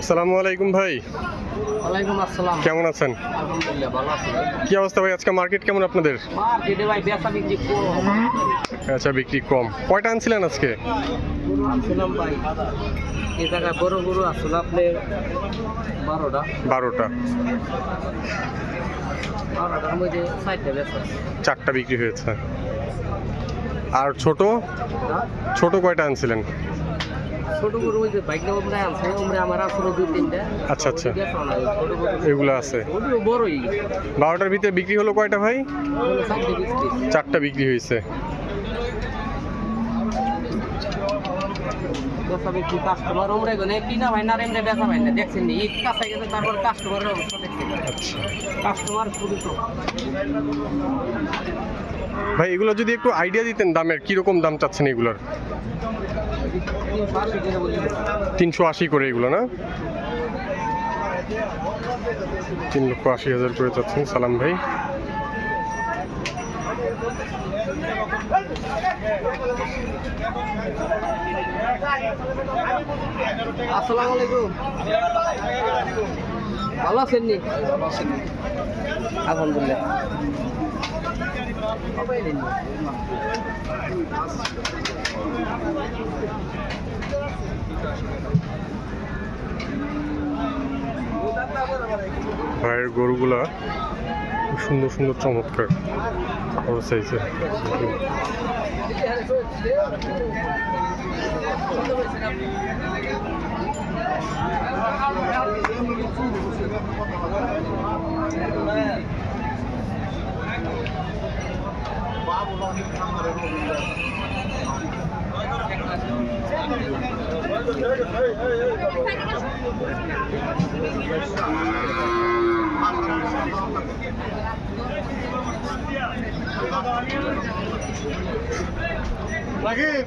আসসালামু আলাইকুম ভাই। ওয়ালাইকুম আসসালাম। কেমন আছেন? আলহামদুলিল্লাহ ভালো আছি কি অবস্থা ভাই? আজকে মার্কেট কেমন আপনাদের? মার্কেটে ভাই বেচা বিক্রি কম। আচ্ছা বিক্রি কম। কয়টা আনছিলেন আজকে? আনছিলাম ভাই এই জায়গায় বড় গরু আসলে আপনার? বারোটা। বারোটা। বারোটার মধ্যে চারটে বেচা চারটা বিক্রি হয়েছে। আর ছোট? ছোট কয়টা আনছিলেন? ছোট গরু ওই যে বাইকটা ওমরা আনছে ওমরা আমার আসলে দুই তিনটা। আচ্ছা, আচ্ছা। এগুলো আছে। বড়ই। বারোটার ভিতরে বিক্রি হলো কয়টা ভাই? চারটে বিক্রি। হয়েছে। কাস্টমার ওমরা গনে কিনা ভাই না এমনি বেচা ভাই না। দেখছেন নি ঈদ কাছে গেছে তারপর কাস্টমারের অবস্থা দেখছেন। আচ্ছা। কাস্টমার খুবই কম। ভাই এগুলো যদি একটু আইডিয়া দিতেন দামের কীরকম দাম চাচ্ছেন এগুলোর? তিনশো আশি করে এগুলো না? তিন লক্ষ আশি হাজার করে চাচ্ছেন সালাম ভাই। আসসালামু আলাইকুম। ভালো আছেন নি? আলহামদুলিল্লাহ। ভাইয়ের গরুগুলা সুন্দর সুন্দর চমৎকার রাগিব রাগিব